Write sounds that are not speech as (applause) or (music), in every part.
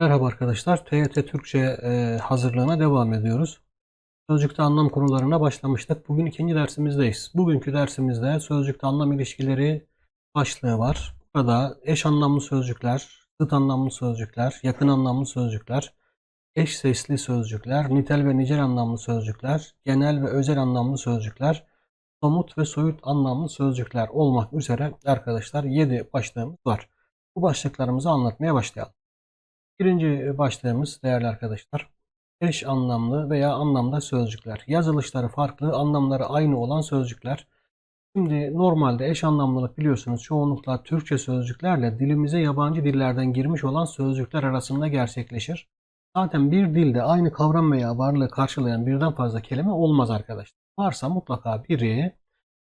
Merhaba arkadaşlar. TYT Türkçe e, hazırlığına devam ediyoruz. Sözcükte anlam konularına başlamıştık. Bugün ikinci dersimizdeyiz. Bugünkü dersimizde sözcükte anlam ilişkileri başlığı var. Burada eş anlamlı sözcükler, zıt anlamlı sözcükler, yakın anlamlı sözcükler, eş sesli sözcükler, nitel ve nicel anlamlı sözcükler, genel ve özel anlamlı sözcükler, somut ve soyut anlamlı sözcükler olmak üzere arkadaşlar 7 başlığımız var. Bu başlıklarımızı anlatmaya başlayalım. Birinci başlığımız değerli arkadaşlar. Eş anlamlı veya anlamda sözcükler. Yazılışları farklı, anlamları aynı olan sözcükler. Şimdi normalde eş anlamlılık biliyorsunuz çoğunlukla Türkçe sözcüklerle dilimize yabancı dillerden girmiş olan sözcükler arasında gerçekleşir. Zaten bir dilde aynı kavram veya varlığı karşılayan birden fazla kelime olmaz arkadaşlar. Varsa mutlaka biri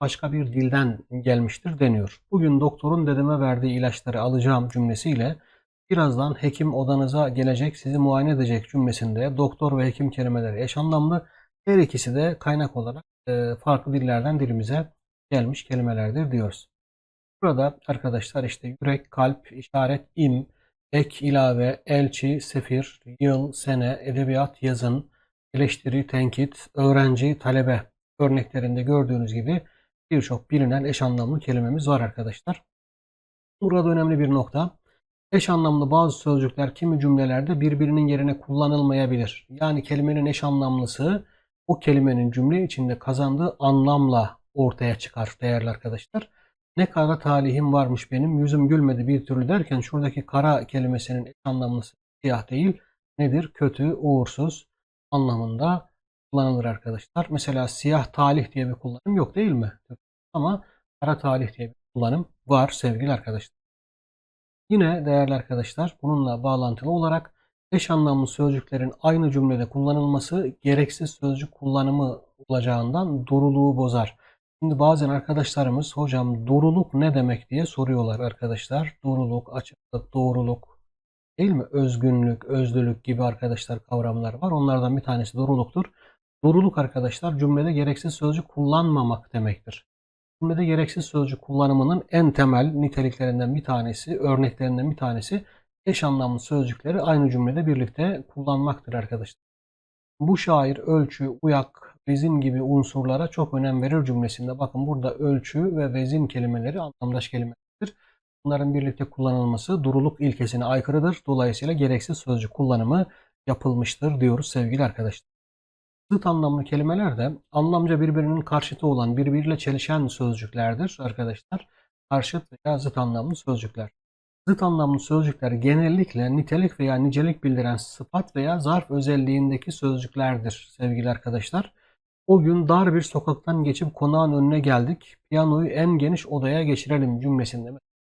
başka bir dilden gelmiştir deniyor. Bugün doktorun dedeme verdiği ilaçları alacağım cümlesiyle Birazdan hekim odanıza gelecek, sizi muayene edecek cümlesinde doktor ve hekim kelimeleri eş anlamlı. Her ikisi de kaynak olarak e, farklı dillerden dilimize gelmiş kelimelerdir diyoruz. Burada arkadaşlar işte yürek, kalp, işaret, im, ek, ilave, elçi, sefir, yıl, sene, edebiyat, yazın, eleştiri, tenkit, öğrenci, talebe örneklerinde gördüğünüz gibi birçok bilinen eş anlamlı kelimemiz var arkadaşlar. Burada önemli bir nokta. Eş anlamlı bazı sözcükler kimi cümlelerde birbirinin yerine kullanılmayabilir. Yani kelimenin eş anlamlısı o kelimenin cümle içinde kazandığı anlamla ortaya çıkar değerli arkadaşlar. Ne kara talihim varmış benim yüzüm gülmedi bir türlü derken şuradaki kara kelimesinin eş anlamlısı siyah değil nedir? Kötü, uğursuz anlamında kullanılır arkadaşlar. Mesela siyah talih diye bir kullanım yok değil mi? Ama kara talih diye bir kullanım var sevgili arkadaşlar. Yine değerli arkadaşlar bununla bağlantılı olarak eş anlamlı sözcüklerin aynı cümlede kullanılması gereksiz sözcük kullanımı olacağından doğruluğu bozar. Şimdi bazen arkadaşlarımız hocam doğruluk ne demek diye soruyorlar arkadaşlar. Doğruluk, açıklık, doğruluk değil mi? Özgünlük, özlülük gibi arkadaşlar kavramlar var. Onlardan bir tanesi doğruluktur. Doğruluk arkadaşlar cümlede gereksiz sözcük kullanmamak demektir. Cümlede gereksiz sözcük kullanımının en temel niteliklerinden bir tanesi, örneklerinden bir tanesi eş anlamlı sözcükleri aynı cümlede birlikte kullanmaktır arkadaşlar. Bu şair ölçü, uyak, vezin gibi unsurlara çok önem verir cümlesinde. Bakın burada ölçü ve vezin kelimeleri anlamdaş kelimelerdir. Bunların birlikte kullanılması duruluk ilkesine aykırıdır. Dolayısıyla gereksiz sözcük kullanımı yapılmıştır diyoruz sevgili arkadaşlar. Zıt anlamlı kelimeler de anlamca birbirinin karşıtı olan, birbiriyle çelişen sözcüklerdir arkadaşlar. Karşıt veya zıt anlamlı sözcükler. Zıt anlamlı sözcükler genellikle nitelik veya nicelik bildiren sıfat veya zarf özelliğindeki sözcüklerdir sevgili arkadaşlar. O gün dar bir sokaktan geçip konağın önüne geldik. Piyanoyu en geniş odaya geçirelim cümlesinde.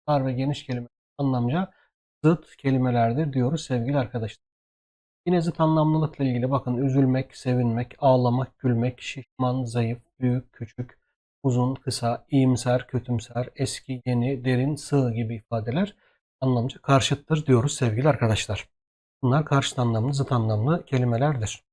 Dar ve geniş kelime anlamca zıt kelimelerdir diyoruz sevgili arkadaşlar. Yine zıt anlamlılıkla ilgili bakın üzülmek, sevinmek, ağlamak, gülmek, şişman, zayıf, büyük, küçük, uzun, kısa, iyimser, kötümser, eski, yeni, derin, sığ gibi ifadeler anlamca karşıttır diyoruz sevgili arkadaşlar. Bunlar karşıt anlamlı, zıt anlamlı kelimelerdir.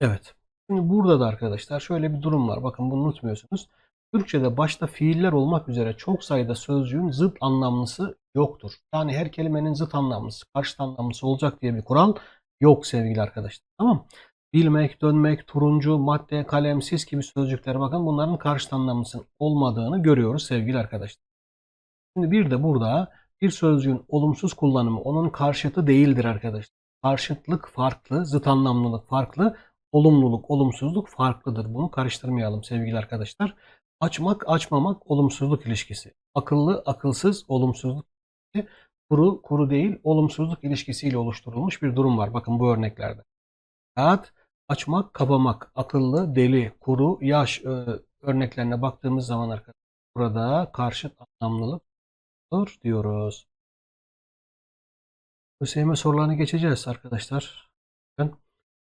Evet. Şimdi burada da arkadaşlar şöyle bir durum var. Bakın bunu unutmuyorsunuz. Türkçe'de başta fiiller olmak üzere çok sayıda sözcüğün zıt anlamlısı yoktur. Yani her kelimenin zıt anlamlısı, karşıt anlamlısı olacak diye bir kural yok sevgili arkadaşlar. Tamam Bilmek, dönmek, turuncu, madde, kalem, sis gibi sözcükler bakın bunların karşıt anlamlısının olmadığını görüyoruz sevgili arkadaşlar. Şimdi bir de burada bir sözcüğün olumsuz kullanımı onun karşıtı değildir arkadaşlar. Karşıtlık farklı, zıt anlamlılık farklı, olumluluk, olumsuzluk farklıdır. Bunu karıştırmayalım sevgili arkadaşlar. Açmak, açmamak olumsuzluk ilişkisi. Akıllı, akılsız olumsuzluk. Kuru, kuru değil olumsuzluk ilişkisiyle oluşturulmuş bir durum var. Bakın bu örneklerde. Kağıt, açmak, kapamak, akıllı, deli, kuru, yaş e, örneklerine baktığımız zaman arkadaşlar burada karşıt anlamlılık diyoruz. ÖSYM sorularını geçeceğiz arkadaşlar. Ben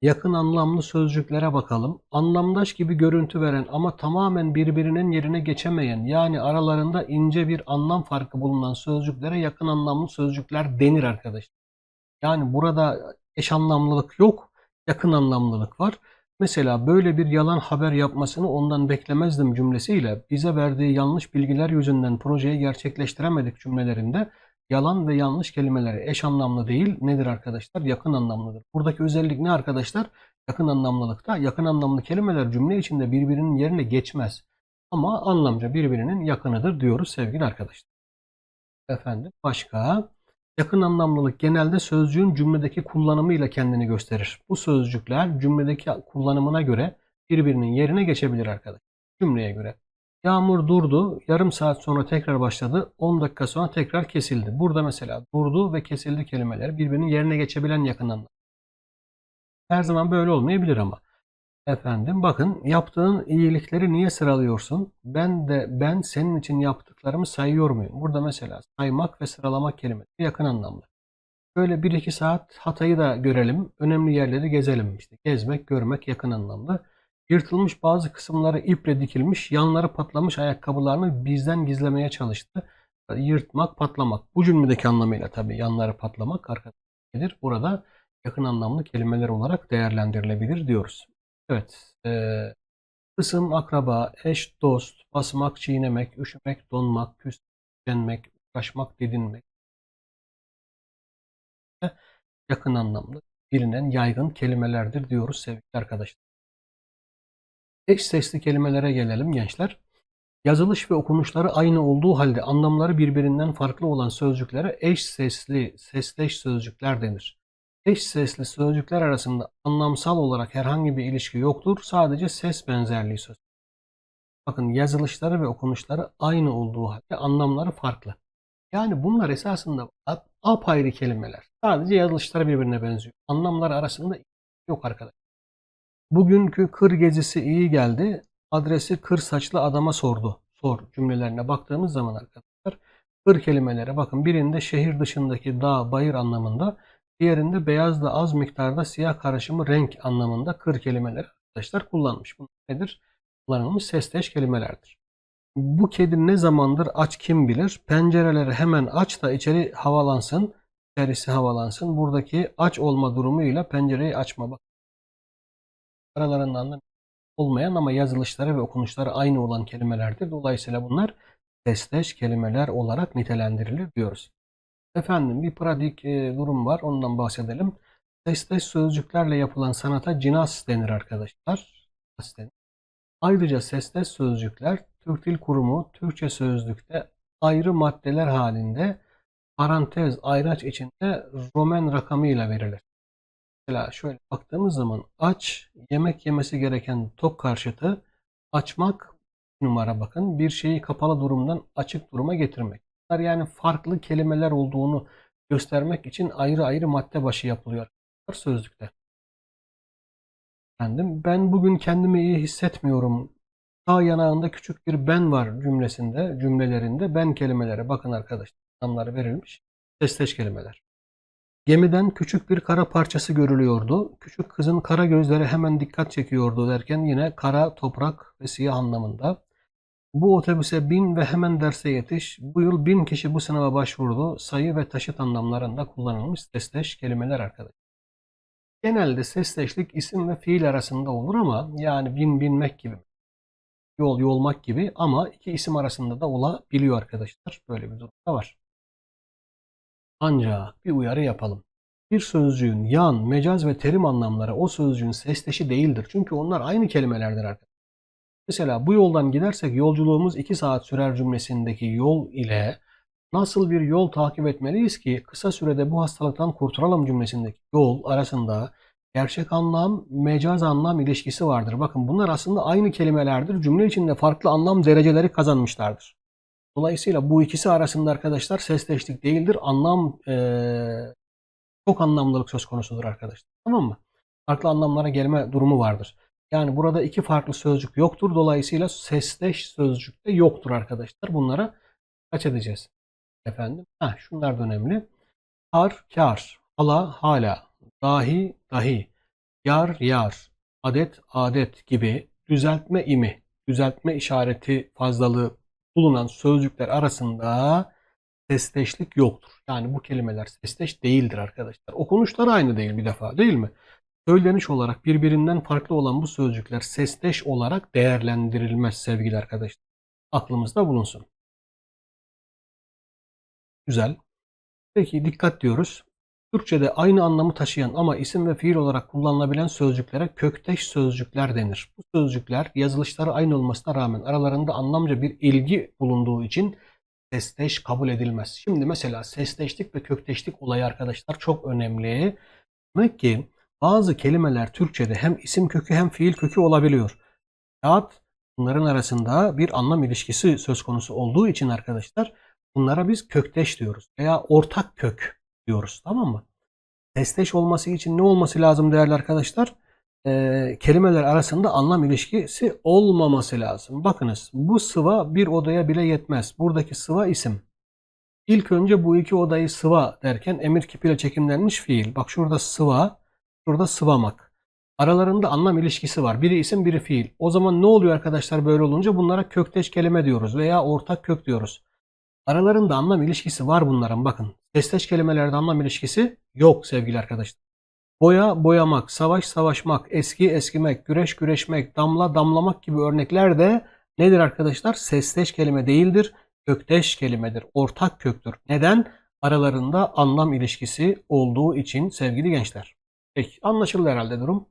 Yakın anlamlı sözcüklere bakalım. Anlamdaş gibi görüntü veren ama tamamen birbirinin yerine geçemeyen yani aralarında ince bir anlam farkı bulunan sözcüklere yakın anlamlı sözcükler denir arkadaşlar. Yani burada eş anlamlılık yok, yakın anlamlılık var. Mesela böyle bir yalan haber yapmasını ondan beklemezdim cümlesiyle bize verdiği yanlış bilgiler yüzünden projeyi gerçekleştiremedik cümlelerinde yalan ve yanlış kelimeleri eş anlamlı değil nedir arkadaşlar? Yakın anlamlıdır. Buradaki özellik ne arkadaşlar? Yakın anlamlılıkta yakın anlamlı kelimeler cümle içinde birbirinin yerine geçmez. Ama anlamca birbirinin yakınıdır diyoruz sevgili arkadaşlar. Efendim başka? Yakın anlamlılık genelde sözcüğün cümledeki kullanımıyla kendini gösterir. Bu sözcükler cümledeki kullanımına göre birbirinin yerine geçebilir arkadaşlar. Cümleye göre. Yağmur durdu, yarım saat sonra tekrar başladı, 10 dakika sonra tekrar kesildi. Burada mesela durdu ve kesildi kelimeleri birbirinin yerine geçebilen yakın anlam. Her zaman böyle olmayabilir ama. Efendim bakın yaptığın iyilikleri niye sıralıyorsun? Ben de ben senin için yaptıklarımı sayıyor muyum? Burada mesela saymak ve sıralamak kelimeleri yakın anlamlı. Böyle 1-2 saat Hatay'ı da görelim. Önemli yerleri gezelim. İşte gezmek, görmek yakın anlamlı. Yırtılmış bazı kısımları iple dikilmiş, yanları patlamış ayakkabılarını bizden gizlemeye çalıştı. Yırtmak, patlamak. Bu cümledeki anlamıyla tabii yanları patlamak arkadaşlar. Burada yakın anlamlı kelimeler olarak değerlendirilebilir diyoruz. Evet. E, kısım, akraba, eş, dost, basmak, çiğnemek, üşümek, donmak, küslenmek, uğraşmak, didinmek. Yakın anlamlı bilinen yaygın kelimelerdir diyoruz sevgili arkadaşlar. Eş sesli kelimelere gelelim gençler. Yazılış ve okunuşları aynı olduğu halde anlamları birbirinden farklı olan sözcüklere eş sesli, sesleş sözcükler denir. Eş sesli sözcükler arasında anlamsal olarak herhangi bir ilişki yoktur. Sadece ses benzerliği söz. Bakın yazılışları ve okunuşları aynı olduğu halde anlamları farklı. Yani bunlar esasında apayrı kelimeler. Sadece yazılışları birbirine benziyor. Anlamlar arasında yok arkadaşlar. Bugünkü kır gezisi iyi geldi. Adresi kır saçlı adama sordu. Sor cümlelerine baktığımız zaman arkadaşlar kır kelimelere bakın birinde şehir dışındaki dağ, bayır anlamında diğerinde beyaz da az miktarda siyah karışımı renk anlamında kır kelimeleri arkadaşlar kullanmış. Bunlar nedir? Kullanılmış sesteş kelimelerdir. Bu kedi ne zamandır aç kim bilir? Pencereleri hemen aç da içeri havalansın. İçerisi havalansın. Buradaki aç olma durumuyla pencereyi açma. Bak. Aralarında olmayan ama yazılışları ve okunuşları aynı olan kelimelerdir. Dolayısıyla bunlar sesteş kelimeler olarak nitelendirilir diyoruz. Efendim bir pratik e, durum var. Ondan bahsedelim. Sesteş sözcüklerle yapılan sanata cinas denir arkadaşlar. Ayrıca sesles sözcükler Türk Dil Kurumu Türkçe Sözlük'te ayrı maddeler halinde parantez ayraç içinde Roman rakamıyla verilir. Mesela şöyle baktığımız zaman aç yemek yemesi gereken tok karşıtı açmak numara bakın bir şeyi kapalı durumdan açık duruma getirmek. Bunlar yani farklı kelimeler olduğunu göstermek için ayrı ayrı madde başı yapılıyor sözlükte. Efendim, ben bugün kendimi iyi hissetmiyorum. Sağ yanağında küçük bir ben var cümlesinde, cümlelerinde ben kelimelere bakın arkadaşlar. Anlamları verilmiş. Sesteş kelimeler. Gemiden küçük bir kara parçası görülüyordu. Küçük kızın kara gözleri hemen dikkat çekiyordu derken yine kara, toprak ve siyah anlamında. Bu otobüse bin ve hemen derse yetiş. Bu yıl bin kişi bu sınava başvurdu. Sayı ve taşıt anlamlarında kullanılmış sesleş kelimeler arkadaşlar. Genelde sesleşlik isim ve fiil arasında olur ama yani bin binmek gibi, yol yolmak gibi ama iki isim arasında da olabiliyor arkadaşlar. Böyle bir durum da var. Ancak bir uyarı yapalım. Bir sözcüğün yan, mecaz ve terim anlamları o sözcüğün sesleşi değildir. Çünkü onlar aynı kelimelerdir arkadaşlar. Mesela bu yoldan gidersek yolculuğumuz 2 saat sürer cümlesindeki yol ile nasıl bir yol takip etmeliyiz ki kısa sürede bu hastalıktan kurtulalım cümlesindeki yol arasında gerçek anlam, mecaz anlam ilişkisi vardır. Bakın bunlar aslında aynı kelimelerdir. Cümle içinde farklı anlam dereceleri kazanmışlardır. Dolayısıyla bu ikisi arasında arkadaşlar sesleştik değildir. Anlam ee, çok anlamlılık söz konusudur arkadaşlar. Tamam mı? Farklı anlamlara gelme durumu vardır. Yani burada iki farklı sözcük yoktur. Dolayısıyla sesleş sözcük de yoktur arkadaşlar. Bunlara kaç edeceğiz? Efendim. Ha, şunlar da önemli. Kar, kar. Hala, hala. Dahi, dahi. Yar, yar. Adet, adet gibi düzeltme imi, düzeltme işareti fazlalığı bulunan sözcükler arasında sesleşlik yoktur. Yani bu kelimeler sesleş değildir arkadaşlar. Okunuşlar aynı değil bir defa değil mi? Söyleniş olarak birbirinden farklı olan bu sözcükler sesleş olarak değerlendirilmez sevgili arkadaşlar. Aklımızda bulunsun. Güzel. Peki dikkat diyoruz. Türkçe'de aynı anlamı taşıyan ama isim ve fiil olarak kullanılabilen sözcüklere kökteş sözcükler denir. Bu sözcükler yazılışları aynı olmasına rağmen aralarında anlamca bir ilgi bulunduğu için sesteş kabul edilmez. Şimdi mesela sesteşlik ve kökteşlik olayı arkadaşlar çok önemli. Demek ki bazı kelimeler Türkçe'de hem isim kökü hem fiil kökü olabiliyor. Kağıt bunların arasında bir anlam ilişkisi söz konusu olduğu için arkadaşlar bunlara biz kökteş diyoruz veya ortak kök diyoruz tamam mı? Sesteş olması için ne olması lazım değerli arkadaşlar? Ee, kelimeler arasında anlam ilişkisi olmaması lazım. Bakınız bu sıva bir odaya bile yetmez. Buradaki sıva isim. İlk önce bu iki odayı sıva derken emir kipiyle çekimlenmiş fiil. Bak şurada sıva, şurada sıvamak. Aralarında anlam ilişkisi var. Biri isim, biri fiil. O zaman ne oluyor arkadaşlar böyle olunca? Bunlara kökteş kelime diyoruz veya ortak kök diyoruz. Aralarında anlam ilişkisi var bunların bakın. Sesteş kelimelerde anlam ilişkisi yok sevgili arkadaşlar. Boya boyamak, savaş savaşmak, eski eskimek, güreş güreşmek, damla damlamak gibi örnekler de nedir arkadaşlar? Sesteş kelime değildir. Kökteş kelimedir. Ortak köktür. Neden? Aralarında anlam ilişkisi olduğu için sevgili gençler. Peki anlaşıldı herhalde durum.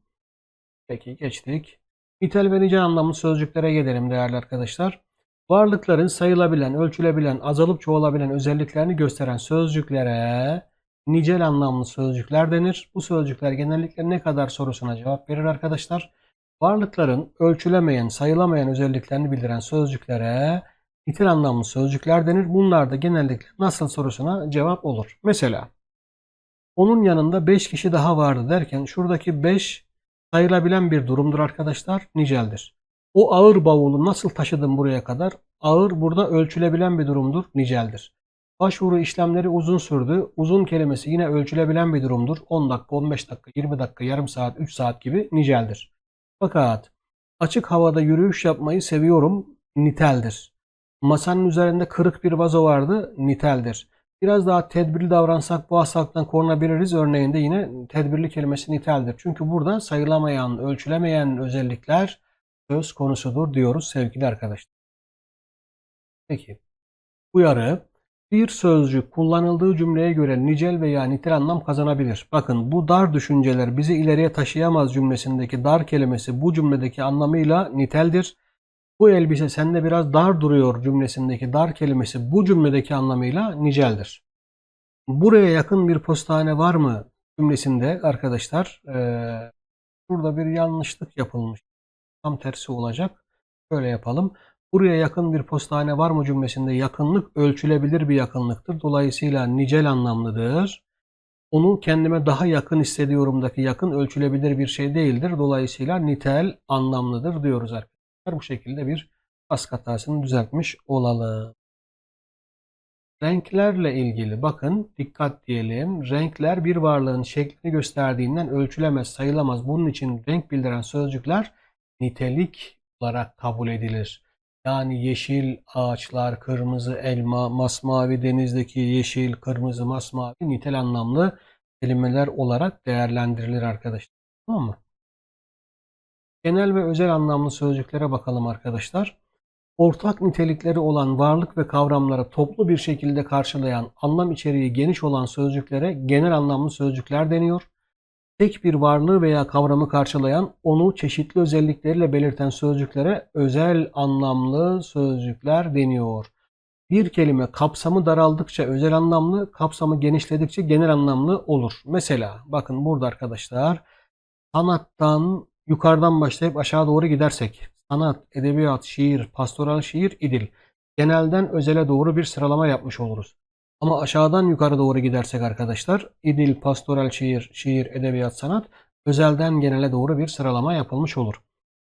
Peki geçtik. Nitel ve nicel anlamlı sözcüklere gelelim değerli arkadaşlar. Varlıkların sayılabilen, ölçülebilen, azalıp çoğalabilen özelliklerini gösteren sözcüklere nicel anlamlı sözcükler denir. Bu sözcükler genellikle ne kadar sorusuna cevap verir arkadaşlar. Varlıkların ölçülemeyen, sayılamayan özelliklerini bildiren sözcüklere nitel anlamlı sözcükler denir. Bunlar da genellikle nasıl sorusuna cevap olur. Mesela onun yanında 5 kişi daha vardı derken şuradaki 5 sayılabilen bir durumdur arkadaşlar. Niceldir. O ağır bavulu nasıl taşıdım buraya kadar? Ağır burada ölçülebilen bir durumdur. Niceldir. Başvuru işlemleri uzun sürdü. Uzun kelimesi yine ölçülebilen bir durumdur. 10 dakika, 15 dakika, 20 dakika, yarım saat, 3 saat gibi niceldir. Fakat açık havada yürüyüş yapmayı seviyorum. Niteldir. Masanın üzerinde kırık bir vazo vardı. Niteldir. Biraz daha tedbirli davransak bu hastalıktan korunabiliriz. Örneğinde yine tedbirli kelimesi niteldir. Çünkü burada sayılamayan, ölçülemeyen özellikler söz konusudur diyoruz sevgili arkadaşlar. Peki. Uyarı. Bir sözcük kullanıldığı cümleye göre nicel veya nitel anlam kazanabilir. Bakın bu dar düşünceler bizi ileriye taşıyamaz cümlesindeki dar kelimesi bu cümledeki anlamıyla niteldir. Bu elbise sende biraz dar duruyor cümlesindeki dar kelimesi bu cümledeki anlamıyla niceldir. Buraya yakın bir postane var mı cümlesinde arkadaşlar ee, burada bir yanlışlık yapılmış. Tam tersi olacak. Şöyle yapalım. Buraya yakın bir postane var mı cümlesinde yakınlık ölçülebilir bir yakınlıktır. Dolayısıyla nicel anlamlıdır. Onu kendime daha yakın hissediyorumdaki yakın ölçülebilir bir şey değildir. Dolayısıyla nitel anlamlıdır diyoruz arkadaşlar. Bu şekilde bir pas hatasını düzeltmiş olalım. Renklerle ilgili bakın dikkat diyelim. Renkler bir varlığın şeklini gösterdiğinden ölçülemez, sayılamaz. Bunun için renk bildiren sözcükler nitelik olarak kabul edilir. Yani yeşil ağaçlar, kırmızı elma, masmavi denizdeki yeşil, kırmızı, masmavi nitel anlamlı kelimeler olarak değerlendirilir arkadaşlar. Tamam mı? Genel ve özel anlamlı sözcüklere bakalım arkadaşlar. Ortak nitelikleri olan varlık ve kavramları toplu bir şekilde karşılayan, anlam içeriği geniş olan sözcüklere genel anlamlı sözcükler deniyor tek bir varlığı veya kavramı karşılayan, onu çeşitli özellikleriyle belirten sözcüklere özel anlamlı sözcükler deniyor. Bir kelime kapsamı daraldıkça özel anlamlı, kapsamı genişledikçe genel anlamlı olur. Mesela bakın burada arkadaşlar sanattan yukarıdan başlayıp aşağı doğru gidersek sanat, edebiyat, şiir, pastoral şiir, idil genelden özele doğru bir sıralama yapmış oluruz. Ama aşağıdan yukarı doğru gidersek arkadaşlar idil, pastoral şiir, şiir, edebiyat, sanat özelden genele doğru bir sıralama yapılmış olur.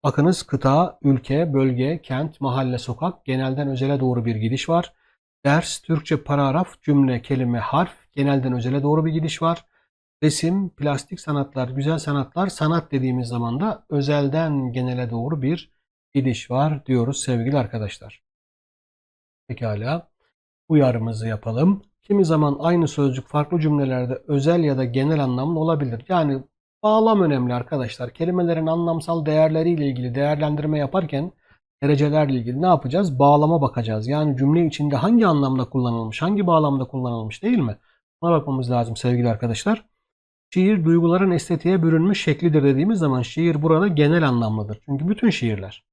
Bakınız kıta, ülke, bölge, kent, mahalle, sokak genelden özele doğru bir gidiş var. Ders, Türkçe paragraf, cümle, kelime, harf genelden özele doğru bir gidiş var. Resim, plastik sanatlar, güzel sanatlar, sanat dediğimiz zaman da özelden genele doğru bir gidiş var diyoruz sevgili arkadaşlar. Pekala uyarımızı yapalım. Kimi zaman aynı sözcük farklı cümlelerde özel ya da genel anlamlı olabilir. Yani bağlam önemli arkadaşlar. Kelimelerin anlamsal değerleriyle ilgili değerlendirme yaparken derecelerle ilgili ne yapacağız? Bağlama bakacağız. Yani cümle içinde hangi anlamda kullanılmış, hangi bağlamda kullanılmış değil mi? Buna bakmamız lazım sevgili arkadaşlar. Şiir duyguların estetiğe bürünmüş şeklidir dediğimiz zaman şiir burada genel anlamlıdır. Çünkü bütün şiirler.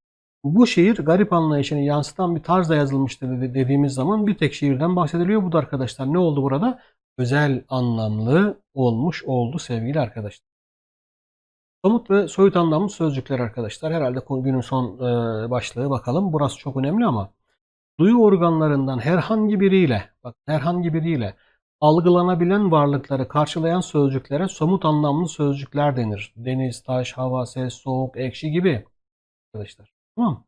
Bu şiir garip anlayışını yansıtan bir tarzda yazılmıştır dedi- dediğimiz zaman bir tek şiirden bahsediliyor. Bu da arkadaşlar ne oldu burada? Özel anlamlı olmuş oldu sevgili arkadaşlar. Somut ve soyut anlamlı sözcükler arkadaşlar. Herhalde günün son e, başlığı bakalım. Burası çok önemli ama duyu organlarından herhangi biriyle, bak herhangi biriyle algılanabilen varlıkları karşılayan sözcüklere somut anlamlı sözcükler denir. Deniz, taş, hava, ses, soğuk, ekşi gibi arkadaşlar. Tamam?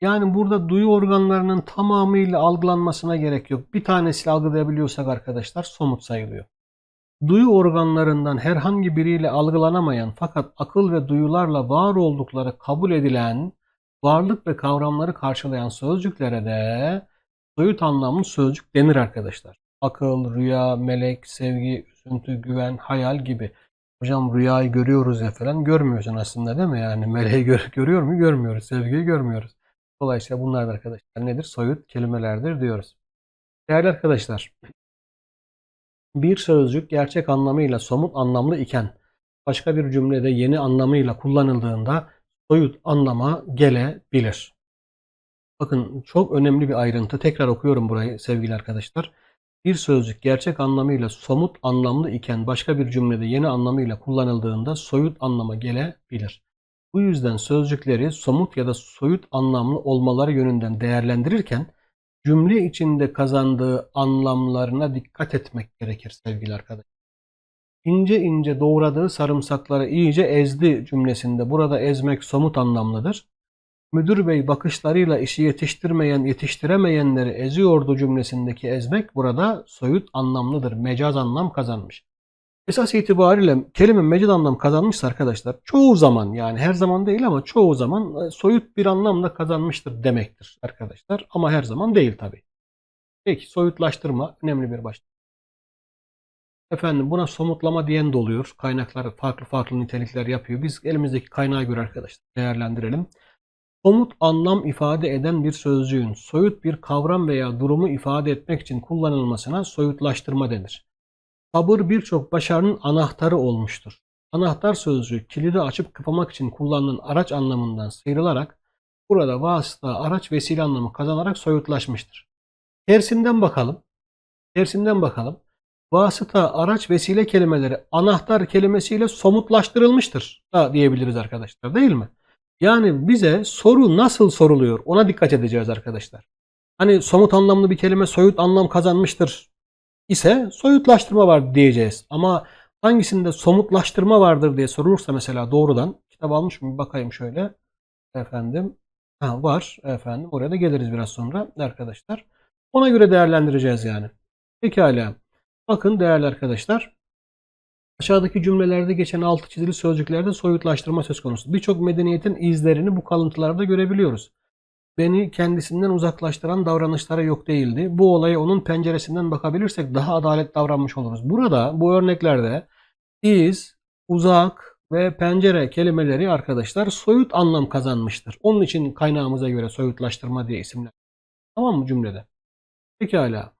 Yani burada duyu organlarının tamamıyla algılanmasına gerek yok. Bir tanesiyle algılayabiliyorsak arkadaşlar somut sayılıyor. Duyu organlarından herhangi biriyle algılanamayan fakat akıl ve duyularla var oldukları kabul edilen varlık ve kavramları karşılayan sözcüklere de soyut anlamlı sözcük denir arkadaşlar. Akıl, rüya, melek, sevgi, üzüntü, güven, hayal gibi. Hocam rüyayı görüyoruz ya falan görmüyorsun aslında değil mi? Yani meleği gör, (laughs) görüyor mu? Görmüyoruz. Sevgiyi görmüyoruz. Dolayısıyla bunlar da arkadaşlar nedir? Soyut kelimelerdir diyoruz. Değerli arkadaşlar, bir sözcük gerçek anlamıyla somut anlamlı iken başka bir cümlede yeni anlamıyla kullanıldığında soyut anlama gelebilir. Bakın çok önemli bir ayrıntı. Tekrar okuyorum burayı sevgili arkadaşlar. Bir sözcük gerçek anlamıyla somut anlamlı iken başka bir cümlede yeni anlamıyla kullanıldığında soyut anlama gelebilir. Bu yüzden sözcükleri somut ya da soyut anlamlı olmaları yönünden değerlendirirken cümle içinde kazandığı anlamlarına dikkat etmek gerekir sevgili arkadaşlar. İnce ince doğradığı sarımsakları iyice ezdi cümlesinde burada ezmek somut anlamlıdır. Müdür bey bakışlarıyla işi yetiştirmeyen yetiştiremeyenleri eziyordu cümlesindeki ezmek burada soyut anlamlıdır. Mecaz anlam kazanmış. Esas itibariyle kelime mecaz anlam kazanmışsa arkadaşlar çoğu zaman yani her zaman değil ama çoğu zaman e, soyut bir anlamda kazanmıştır demektir arkadaşlar. Ama her zaman değil tabii. Peki soyutlaştırma önemli bir başlık. Efendim buna somutlama diyen de oluyor. Kaynaklar farklı farklı nitelikler yapıyor. Biz elimizdeki kaynağa göre arkadaşlar değerlendirelim. Somut anlam ifade eden bir sözcüğün soyut bir kavram veya durumu ifade etmek için kullanılmasına soyutlaştırma denir. Sabır birçok başarının anahtarı olmuştur. Anahtar sözcüğü kilidi açıp kapamak için kullanılan araç anlamından sıyrılarak burada vasıta, araç, vesile anlamı kazanarak soyutlaşmıştır. Tersinden bakalım. Tersinden bakalım. Vasıta, araç, vesile kelimeleri anahtar kelimesiyle somutlaştırılmıştır da diyebiliriz arkadaşlar değil mi? Yani bize soru nasıl soruluyor ona dikkat edeceğiz arkadaşlar. Hani somut anlamlı bir kelime soyut anlam kazanmıştır ise soyutlaştırma var diyeceğiz. Ama hangisinde somutlaştırma vardır diye sorulursa mesela doğrudan kitap almış mı bakayım şöyle. Efendim ha, var efendim oraya da geliriz biraz sonra arkadaşlar. Ona göre değerlendireceğiz yani. Pekala. Bakın değerli arkadaşlar. Aşağıdaki cümlelerde geçen altı çizili sözcüklerde soyutlaştırma söz konusu. Birçok medeniyetin izlerini bu kalıntılarda görebiliyoruz. Beni kendisinden uzaklaştıran davranışlara yok değildi. Bu olaya onun penceresinden bakabilirsek daha adalet davranmış oluruz. Burada bu örneklerde iz, uzak ve pencere kelimeleri arkadaşlar soyut anlam kazanmıştır. Onun için kaynağımıza göre soyutlaştırma diye isimler. Tamam mı cümlede? Pekala.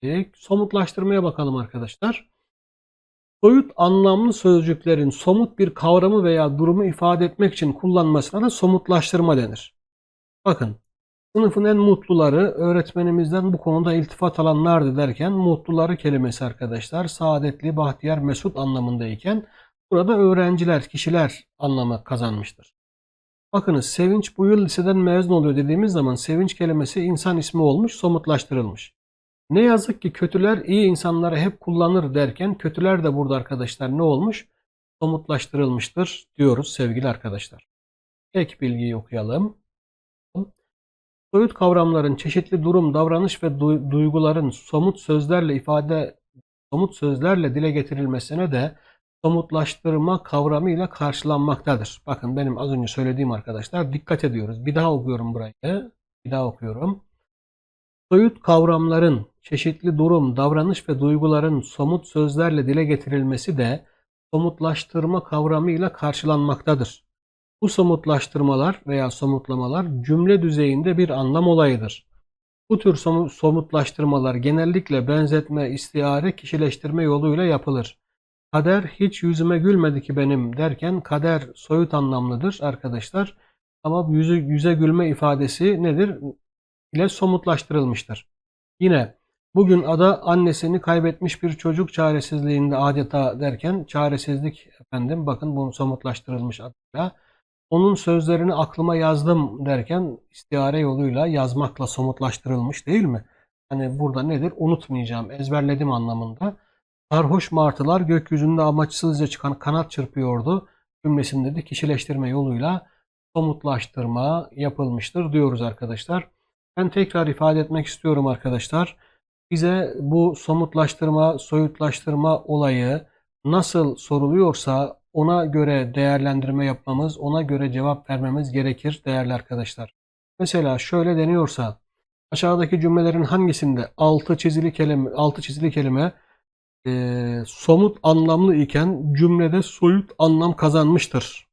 Peki, somutlaştırmaya bakalım arkadaşlar. Soyut anlamlı sözcüklerin somut bir kavramı veya durumu ifade etmek için kullanmasına da somutlaştırma denir. Bakın, sınıfın en mutluları öğretmenimizden bu konuda iltifat alanlardı derken mutluları kelimesi arkadaşlar saadetli, bahtiyar, mesut anlamındayken burada öğrenciler, kişiler anlamı kazanmıştır. Bakınız Sevinç bu yıl liseden mezun oluyor dediğimiz zaman Sevinç kelimesi insan ismi olmuş, somutlaştırılmış. Ne yazık ki kötüler iyi insanları hep kullanır derken kötüler de burada arkadaşlar ne olmuş? Somutlaştırılmıştır diyoruz sevgili arkadaşlar. Ek bilgiyi okuyalım. Soyut kavramların çeşitli durum, davranış ve du- duyguların somut sözlerle ifade somut sözlerle dile getirilmesine de somutlaştırma kavramıyla karşılanmaktadır. Bakın benim az önce söylediğim arkadaşlar dikkat ediyoruz. Bir daha okuyorum burayı. Bir daha okuyorum. Soyut kavramların çeşitli durum, davranış ve duyguların somut sözlerle dile getirilmesi de somutlaştırma kavramıyla karşılanmaktadır. Bu somutlaştırmalar veya somutlamalar cümle düzeyinde bir anlam olayıdır. Bu tür somu- somutlaştırmalar genellikle benzetme, istiare, kişileştirme yoluyla yapılır. Kader hiç yüzüme gülmedi ki benim derken kader soyut anlamlıdır arkadaşlar. Ama yüzü, yüze gülme ifadesi nedir? İle somutlaştırılmıştır. Yine bugün ada annesini kaybetmiş bir çocuk çaresizliğinde adeta derken çaresizlik efendim bakın bunu somutlaştırılmış adıyla. Onun sözlerini aklıma yazdım derken istiare yoluyla yazmakla somutlaştırılmış değil mi? Hani burada nedir? Unutmayacağım, ezberledim anlamında. Sarhoş martılar gökyüzünde amaçsızca çıkan kanat çırpıyordu cümlesinde de kişileştirme yoluyla somutlaştırma yapılmıştır diyoruz arkadaşlar. Ben tekrar ifade etmek istiyorum arkadaşlar. Bize bu somutlaştırma, soyutlaştırma olayı nasıl soruluyorsa ona göre değerlendirme yapmamız, ona göre cevap vermemiz gerekir değerli arkadaşlar. Mesela şöyle deniyorsa aşağıdaki cümlelerin hangisinde altı çizili kelime, altı çizili kelime e, somut anlamlı iken cümlede soyut anlam kazanmıştır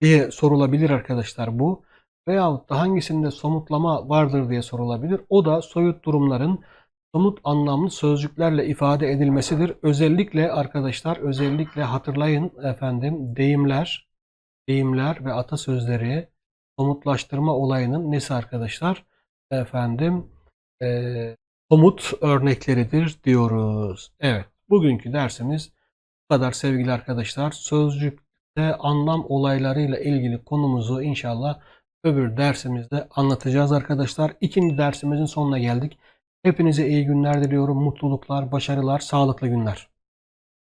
diye sorulabilir arkadaşlar bu. Veyahut da hangisinde somutlama vardır diye sorulabilir. O da soyut durumların somut anlamlı sözcüklerle ifade edilmesidir. Özellikle arkadaşlar özellikle hatırlayın efendim deyimler, deyimler ve atasözleri somutlaştırma olayının nesi arkadaşlar? Efendim eee somut örnekleridir diyoruz. Evet, bugünkü dersimiz bu kadar sevgili arkadaşlar. Sözcükte anlam olaylarıyla ilgili konumuzu inşallah öbür dersimizde anlatacağız arkadaşlar. İkinci dersimizin sonuna geldik. Hepinize iyi günler diliyorum. Mutluluklar, başarılar, sağlıklı günler.